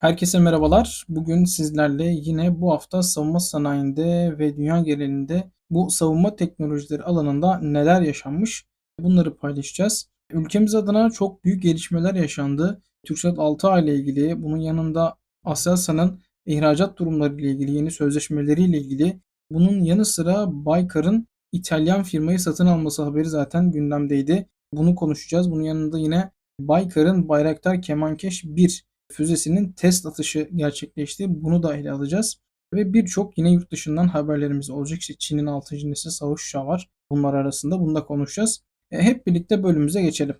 Herkese merhabalar. Bugün sizlerle yine bu hafta savunma sanayinde ve dünya genelinde bu savunma teknolojileri alanında neler yaşanmış bunları paylaşacağız. Ülkemiz adına çok büyük gelişmeler yaşandı. Türksat 6A ile ilgili, bunun yanında Aselsan'ın ihracat durumları ile ilgili, yeni sözleşmeleri ile ilgili, bunun yanı sıra Baykar'ın İtalyan firmayı satın alması haberi zaten gündemdeydi. Bunu konuşacağız. Bunun yanında yine Baykar'ın Bayraktar Kemankeş 1 füzesinin test atışı gerçekleşti. Bunu da ele alacağız. Ve birçok yine yurt dışından haberlerimiz olacak. İşte Çin'in 6. nesil savaş uçağı var. Bunlar arasında. Bunu da konuşacağız. E, hep birlikte bölümümüze geçelim.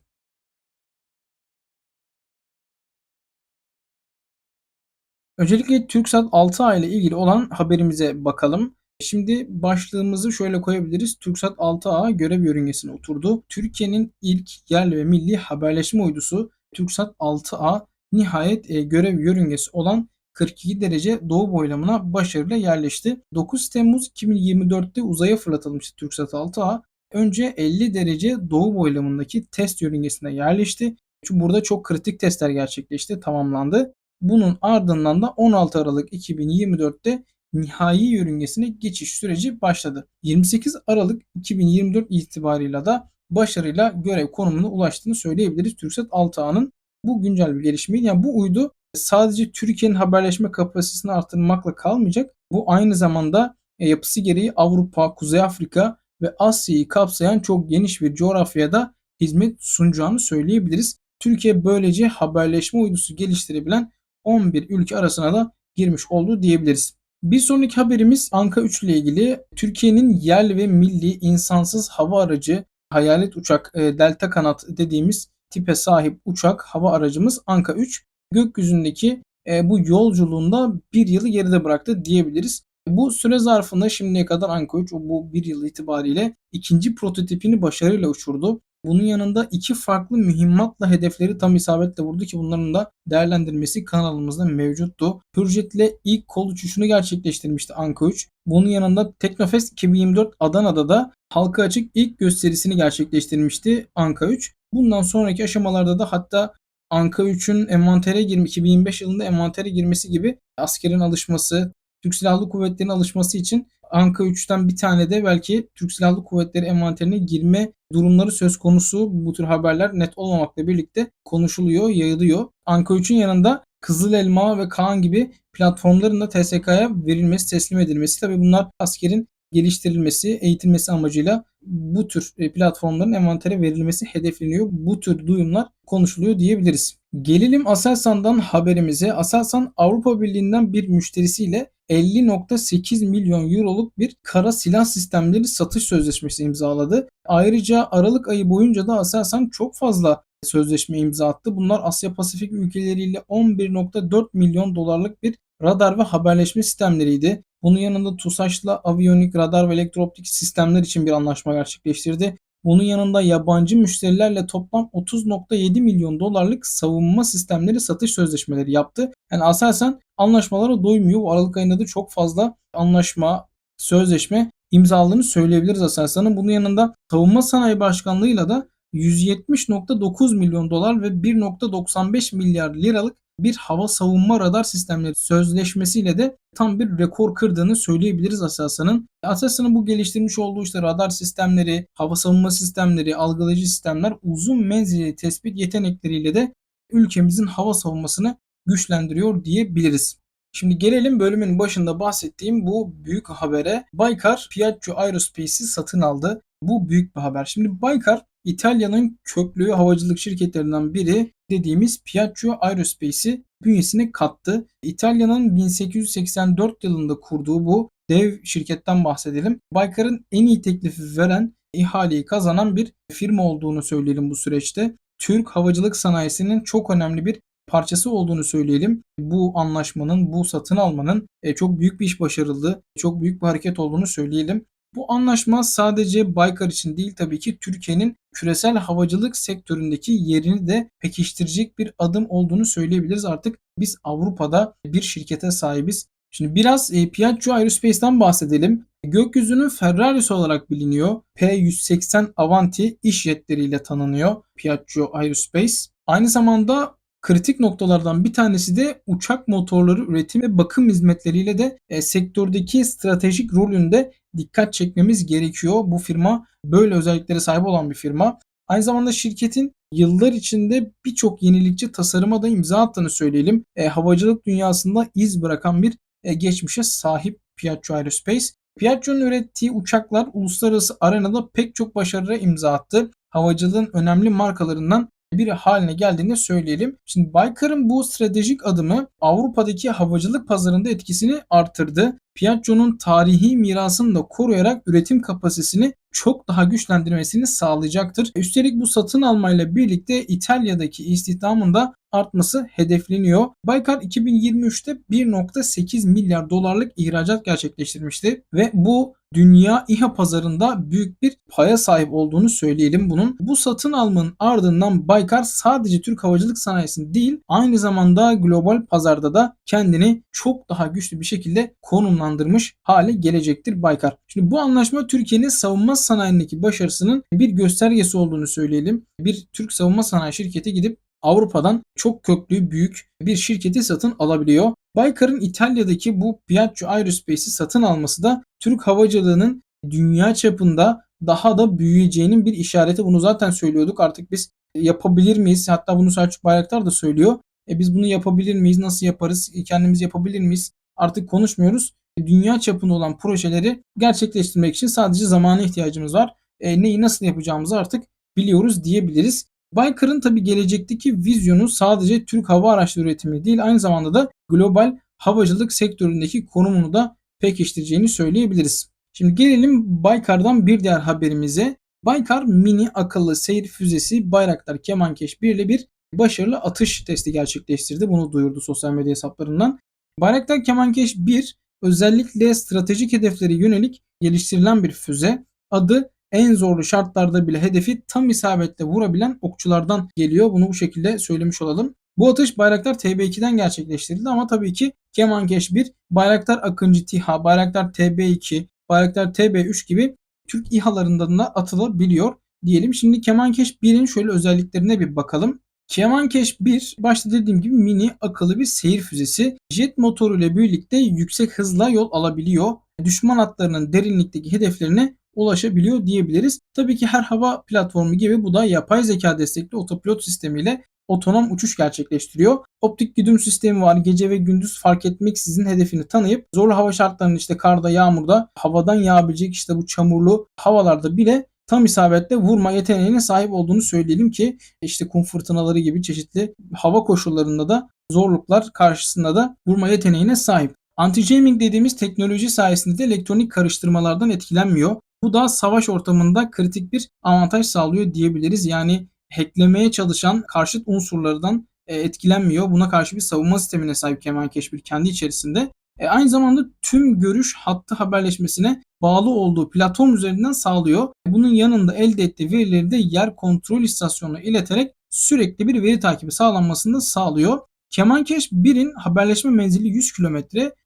Öncelikle TürkSat 6A ile ilgili olan haberimize bakalım. Şimdi başlığımızı şöyle koyabiliriz. TürkSat 6A görev yörüngesine oturdu. Türkiye'nin ilk yerli ve milli haberleşme uydusu TürkSat 6A nihayet e, görev yörüngesi olan 42 derece doğu boylamına başarıyla yerleşti. 9 Temmuz 2024'te uzaya fırlatılmıştı TürkSat 6A. Önce 50 derece doğu boylamındaki test yörüngesine yerleşti. Çünkü burada çok kritik testler gerçekleşti, tamamlandı. Bunun ardından da 16 Aralık 2024'te nihai yörüngesine geçiş süreci başladı. 28 Aralık 2024 itibarıyla da başarıyla görev konumuna ulaştığını söyleyebiliriz TürkSat 6A'nın. Bu güncel bir gelişme. Yani bu uydu sadece Türkiye'nin haberleşme kapasitesini artırmakla kalmayacak. Bu aynı zamanda e, yapısı gereği Avrupa, Kuzey Afrika ve Asya'yı kapsayan çok geniş bir coğrafyada hizmet sunacağını söyleyebiliriz. Türkiye böylece haberleşme uydusu geliştirebilen 11 ülke arasına da girmiş oldu diyebiliriz. Bir sonraki haberimiz Anka 3 ile ilgili. Türkiye'nin yerli ve milli insansız hava aracı hayalet uçak e, delta kanat dediğimiz tipe sahip uçak hava aracımız Anka 3 gökyüzündeki e, bu yolculuğunda bir yılı geride bıraktı diyebiliriz. Bu süre zarfında şimdiye kadar Anka 3 bu bir yıl itibariyle ikinci prototipini başarıyla uçurdu. Bunun yanında iki farklı mühimmatla hedefleri tam isabetle vurdu ki bunların da değerlendirmesi kanalımızda mevcuttu. Hürjet'le ilk kol uçuşunu gerçekleştirmişti Anka 3. Bunun yanında Teknofest 2024 Adana'da da halka açık ilk gösterisini gerçekleştirmişti Anka 3. Bundan sonraki aşamalarda da hatta Anka 3'ün envantere girme 2025 yılında envantere girmesi gibi askerin alışması, Türk Silahlı Kuvvetleri'nin alışması için Anka 3'ten bir tane de belki Türk Silahlı Kuvvetleri envanterine girme durumları söz konusu. Bu tür haberler net olmamakla birlikte konuşuluyor, yayılıyor. Anka 3'ün yanında Kızıl Elma ve Kaan gibi platformların da TSK'ya verilmesi, teslim edilmesi. Tabi bunlar askerin geliştirilmesi, eğitilmesi amacıyla bu tür e, platformların envantere verilmesi hedefleniyor. Bu tür duyumlar konuşuluyor diyebiliriz. Gelelim Aselsan'dan haberimize. Aselsan Avrupa Birliği'nden bir müşterisiyle 50.8 milyon euroluk bir kara silah sistemleri satış sözleşmesi imzaladı. Ayrıca Aralık ayı boyunca da Aselsan çok fazla sözleşme imza attı. Bunlar Asya Pasifik ülkeleriyle 11.4 milyon dolarlık bir radar ve haberleşme sistemleriydi. Bunun yanında TUSAŞ'la aviyonik, radar ve elektrooptik sistemler için bir anlaşma gerçekleştirdi. Bunun yanında yabancı müşterilerle toplam 30.7 milyon dolarlık savunma sistemleri satış sözleşmeleri yaptı. Yani asasen anlaşmalara doymuyor. Bu Aralık ayında da çok fazla anlaşma, sözleşme imzaladığını söyleyebiliriz Aselsan'ın. Bunun yanında Savunma Sanayi Başkanlığı'yla da 170.9 milyon dolar ve 1.95 milyar liralık bir hava savunma radar sistemleri sözleşmesiyle de tam bir rekor kırdığını söyleyebiliriz Aselsan'ın. Aselsan'ın bu geliştirmiş olduğu işte radar sistemleri, hava savunma sistemleri, algılayıcı sistemler uzun menzilli tespit yetenekleriyle de ülkemizin hava savunmasını güçlendiriyor diyebiliriz. Şimdi gelelim bölümün başında bahsettiğim bu büyük habere. Baykar Piaggio Aerospace'i satın aldı. Bu büyük bir haber. Şimdi Baykar İtalya'nın köklü havacılık şirketlerinden biri dediğimiz Piaggio Aerospace'i bünyesine kattı. İtalya'nın 1884 yılında kurduğu bu dev şirketten bahsedelim. Baykar'ın en iyi teklifi veren, ihaleyi kazanan bir firma olduğunu söyleyelim bu süreçte. Türk havacılık sanayisinin çok önemli bir parçası olduğunu söyleyelim. Bu anlaşmanın, bu satın almanın e, çok büyük bir iş başarıldı, çok büyük bir hareket olduğunu söyleyelim. Bu anlaşma sadece Baykar için değil tabii ki Türkiye'nin küresel havacılık sektöründeki yerini de pekiştirecek bir adım olduğunu söyleyebiliriz. Artık biz Avrupa'da bir şirkete sahibiz. Şimdi biraz e, Piaggio Aerospace'ten bahsedelim. Gökyüzünün Ferrari'si olarak biliniyor. P180 Avanti iş jetleriyle tanınıyor Piaggio Aerospace. Aynı zamanda kritik noktalardan bir tanesi de uçak motorları üretim ve bakım hizmetleriyle de e, sektördeki stratejik rolünde dikkat çekmemiz gerekiyor. Bu firma böyle özelliklere sahip olan bir firma. Aynı zamanda şirketin yıllar içinde birçok yenilikçi tasarıma da imza attığını söyleyelim. E, havacılık dünyasında iz bırakan bir e, geçmişe sahip Piaggio Aerospace. Piaggio'nun ürettiği uçaklar uluslararası arenada pek çok başarıya imza attı. Havacılığın önemli markalarından biri haline geldiğini söyleyelim. Şimdi Baykar'ın bu stratejik adımı Avrupa'daki havacılık pazarında etkisini artırdı. Piaggio'nun tarihi mirasını da koruyarak üretim kapasitesini çok daha güçlendirmesini sağlayacaktır. Üstelik bu satın almayla birlikte İtalya'daki istihdamın da artması hedefleniyor. Baykar 2023'te 1.8 milyar dolarlık ihracat gerçekleştirmişti ve bu dünya İHA pazarında büyük bir paya sahip olduğunu söyleyelim bunun. Bu satın almanın ardından Baykar sadece Türk havacılık sanayisinde değil aynı zamanda global pazarda da kendini çok daha güçlü bir şekilde konumlandırmış hale gelecektir Baykar. Şimdi bu anlaşma Türkiye'nin savunma sanayindeki başarısının bir göstergesi olduğunu söyleyelim. Bir Türk savunma sanayi şirketi gidip Avrupa'dan çok köklü büyük bir şirketi satın alabiliyor. Baykar'ın İtalya'daki bu Piaggio Aerospace'i satın alması da Türk havacılığının dünya çapında daha da büyüyeceğinin bir işareti. Bunu zaten söylüyorduk. Artık biz yapabilir miyiz? Hatta bunu Selçuk Bayraktar da söylüyor. E biz bunu yapabilir miyiz? Nasıl yaparız? Kendimiz yapabilir miyiz? Artık konuşmuyoruz. Dünya çapında olan projeleri gerçekleştirmek için sadece zamana ihtiyacımız var. E, neyi nasıl yapacağımızı artık biliyoruz diyebiliriz. Baykar'ın tabi gelecekteki vizyonu sadece Türk hava araçları üretimi değil aynı zamanda da global havacılık sektöründeki konumunu da pekiştireceğini söyleyebiliriz. Şimdi gelelim Baykar'dan bir diğer haberimize. Baykar mini akıllı seyir füzesi Bayraktar Kemankeş 1 ile bir başarılı atış testi gerçekleştirdi. Bunu duyurdu sosyal medya hesaplarından. Bayraktar Kemankeş 1 özellikle stratejik hedeflere yönelik geliştirilen bir füze. Adı en zorlu şartlarda bile hedefi tam isabetle vurabilen okçulardan geliyor. Bunu bu şekilde söylemiş olalım. Bu atış Bayraktar TB2'den gerçekleştirildi ama tabii ki Kemankeş 1, Bayraktar Akıncı TİHA, Bayraktar TB2, Bayraktar TB3 gibi Türk İHA'larından da atılabiliyor diyelim. Şimdi Kemankeş 1'in şöyle özelliklerine bir bakalım. Kemankeş 1 başta dediğim gibi mini akıllı bir seyir füzesi. Jet motoru ile birlikte yüksek hızla yol alabiliyor. Düşman hatlarının derinlikteki hedeflerine ulaşabiliyor diyebiliriz. Tabii ki her hava platformu gibi bu da yapay zeka destekli otopilot sistemiyle otonom uçuş gerçekleştiriyor. Optik güdüm sistemi var. Gece ve gündüz fark etmeksizin hedefini tanıyıp zorlu hava şartlarında işte karda, yağmurda, havadan yağabilecek işte bu çamurlu havalarda bile tam isabetle vurma yeteneğine sahip olduğunu söyleyelim ki işte kum fırtınaları gibi çeşitli hava koşullarında da zorluklar karşısında da vurma yeteneğine sahip. Anti-jamming dediğimiz teknoloji sayesinde de elektronik karıştırmalardan etkilenmiyor. Bu da savaş ortamında kritik bir avantaj sağlıyor diyebiliriz. Yani hacklemeye çalışan karşıt unsurlardan e, etkilenmiyor. Buna karşı bir savunma sistemine sahip Kemal bir kendi içerisinde. E, aynı zamanda tüm görüş hattı haberleşmesine bağlı olduğu platform üzerinden sağlıyor. Bunun yanında elde ettiği verileri de yer kontrol istasyonuna ileterek sürekli bir veri takibi sağlanmasını da sağlıyor. Kemankeş 1'in haberleşme menzili 100 km,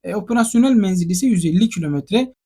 e, operasyonel menzili ise 150 km,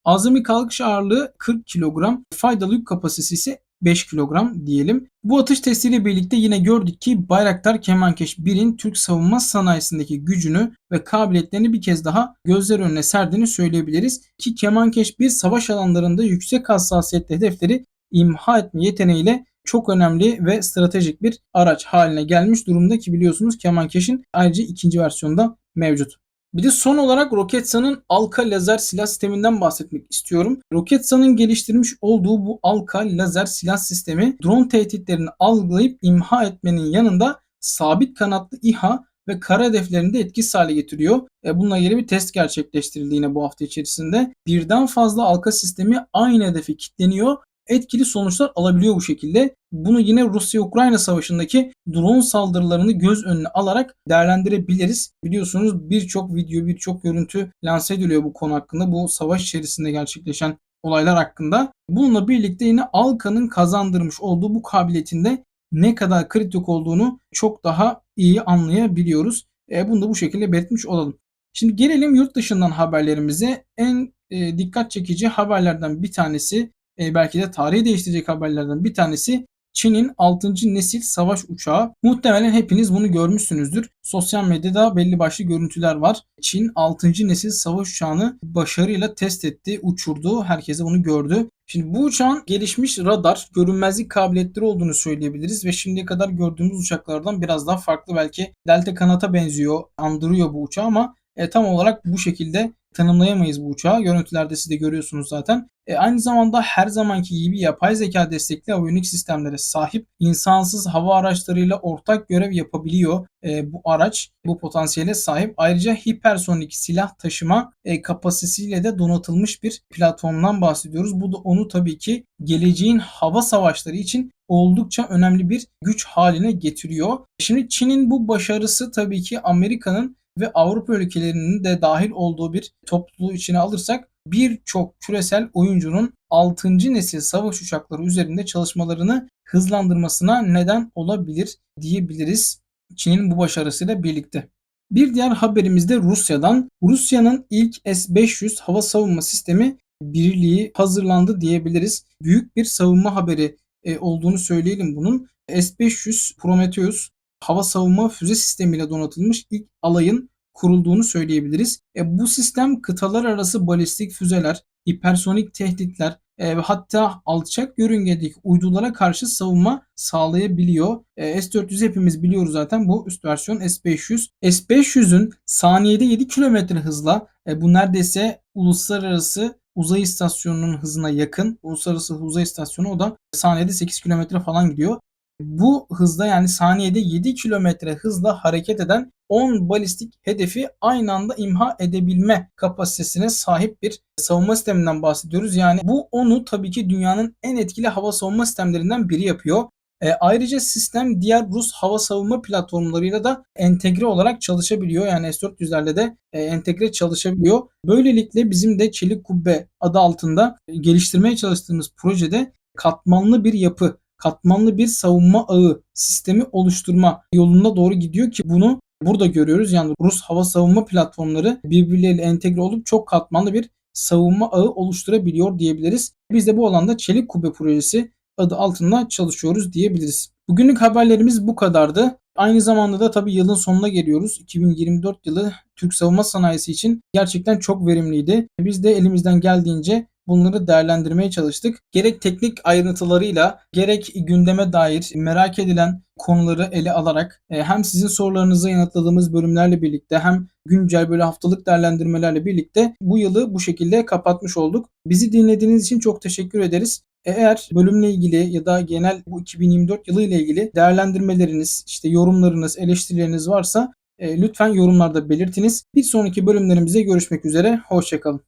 azami kalkış ağırlığı 40 kilogram, faydalı yük kapasitesi ise 5 kilogram diyelim. Bu atış testiyle birlikte yine gördük ki Bayraktar Kemankeş 1'in Türk savunma sanayisindeki gücünü ve kabiliyetlerini bir kez daha gözler önüne serdiğini söyleyebiliriz. Ki Kemankeş 1 savaş alanlarında yüksek hassasiyetli hedefleri imha etme yeteneğiyle çok önemli ve stratejik bir araç haline gelmiş durumda ki biliyorsunuz Kemankeş'in ayrıca ikinci versiyonda mevcut. Bir de son olarak Roketsan'ın Alka lazer silah sisteminden bahsetmek istiyorum. Roketsan'ın geliştirmiş olduğu bu Alka lazer silah sistemi drone tehditlerini algılayıp imha etmenin yanında sabit kanatlı İHA ve kara hedeflerini de etkisiz hale getiriyor. E bununla ilgili bir test gerçekleştirildi yine bu hafta içerisinde. Birden fazla alka sistemi aynı hedefe kilitleniyor etkili sonuçlar alabiliyor bu şekilde. Bunu yine Rusya-Ukrayna savaşındaki drone saldırılarını göz önüne alarak değerlendirebiliriz. Biliyorsunuz birçok video, birçok görüntü lanse ediliyor bu konu hakkında. Bu savaş içerisinde gerçekleşen olaylar hakkında. Bununla birlikte yine Alkan'ın kazandırmış olduğu bu kabiliyetinde ne kadar kritik olduğunu çok daha iyi anlayabiliyoruz. E, bunu da bu şekilde belirtmiş olalım. Şimdi gelelim yurt dışından haberlerimize. En e, dikkat çekici haberlerden bir tanesi e, belki de tarihi değiştirecek haberlerden bir tanesi Çin'in 6. nesil savaş uçağı. Muhtemelen hepiniz bunu görmüşsünüzdür. Sosyal medyada belli başlı görüntüler var. Çin 6. nesil savaş uçağını başarıyla test etti, uçurdu. Herkese bunu gördü. Şimdi bu uçağın gelişmiş radar, görünmezlik kabiliyetleri olduğunu söyleyebiliriz ve şimdiye kadar gördüğümüz uçaklardan biraz daha farklı belki Delta Kanat'a benziyor, andırıyor bu uçağı ama e, tam olarak bu şekilde tanımlayamayız bu uçağı. Görüntülerde siz de görüyorsunuz zaten. E, aynı zamanda her zamanki gibi yapay zeka destekli aviyonik sistemlere sahip insansız hava araçlarıyla ortak görev yapabiliyor e, bu araç. Bu potansiyele sahip. Ayrıca hipersonik silah taşıma e, kapasitesiyle de donatılmış bir platformdan bahsediyoruz. Bu da onu tabii ki geleceğin hava savaşları için oldukça önemli bir güç haline getiriyor. Şimdi Çin'in bu başarısı tabii ki Amerika'nın ve Avrupa ülkelerinin de dahil olduğu bir topluluğu içine alırsak birçok küresel oyuncunun 6. nesil savaş uçakları üzerinde çalışmalarını hızlandırmasına neden olabilir diyebiliriz Çin'in bu başarısıyla birlikte. Bir diğer haberimiz de Rusya'dan. Rusya'nın ilk S-500 hava savunma sistemi birliği hazırlandı diyebiliriz. Büyük bir savunma haberi e, olduğunu söyleyelim bunun. S-500 Prometheus hava savunma füze sistemiyle donatılmış ilk alayın kurulduğunu söyleyebiliriz. E, bu sistem kıtalar arası balistik füzeler, hipersonik tehditler e, ve hatta alçak yörüngedeki uydulara karşı savunma sağlayabiliyor. E, S-400 hepimiz biliyoruz zaten bu üst versiyon S-500. S-500'ün saniyede 7 km hızla e, bu neredeyse uluslararası uzay istasyonunun hızına yakın. Uluslararası uzay istasyonu o da saniyede 8 km falan gidiyor. Bu hızda yani saniyede 7 kilometre hızla hareket eden 10 balistik hedefi aynı anda imha edebilme kapasitesine sahip bir savunma sisteminden bahsediyoruz. Yani bu onu tabii ki dünyanın en etkili hava savunma sistemlerinden biri yapıyor. E, ayrıca sistem diğer Rus hava savunma platformlarıyla da entegre olarak çalışabiliyor. Yani S-400'lerle de e, entegre çalışabiliyor. Böylelikle bizim de Çelik Kubbe adı altında geliştirmeye çalıştığımız projede katmanlı bir yapı katmanlı bir savunma ağı sistemi oluşturma yolunda doğru gidiyor ki bunu burada görüyoruz. Yani Rus hava savunma platformları birbirleriyle entegre olup çok katmanlı bir savunma ağı oluşturabiliyor diyebiliriz. Biz de bu alanda Çelik Kubbe projesi adı altında çalışıyoruz diyebiliriz. Bugünlük haberlerimiz bu kadardı. Aynı zamanda da tabii yılın sonuna geliyoruz. 2024 yılı Türk savunma sanayisi için gerçekten çok verimliydi. Biz de elimizden geldiğince bunları değerlendirmeye çalıştık. Gerek teknik ayrıntılarıyla gerek gündeme dair merak edilen konuları ele alarak e, hem sizin sorularınızı yanıtladığımız bölümlerle birlikte hem güncel böyle haftalık değerlendirmelerle birlikte bu yılı bu şekilde kapatmış olduk. Bizi dinlediğiniz için çok teşekkür ederiz. Eğer bölümle ilgili ya da genel bu 2024 yılı ile ilgili değerlendirmeleriniz, işte yorumlarınız, eleştirileriniz varsa e, lütfen yorumlarda belirtiniz. Bir sonraki bölümlerimizde görüşmek üzere. Hoşçakalın.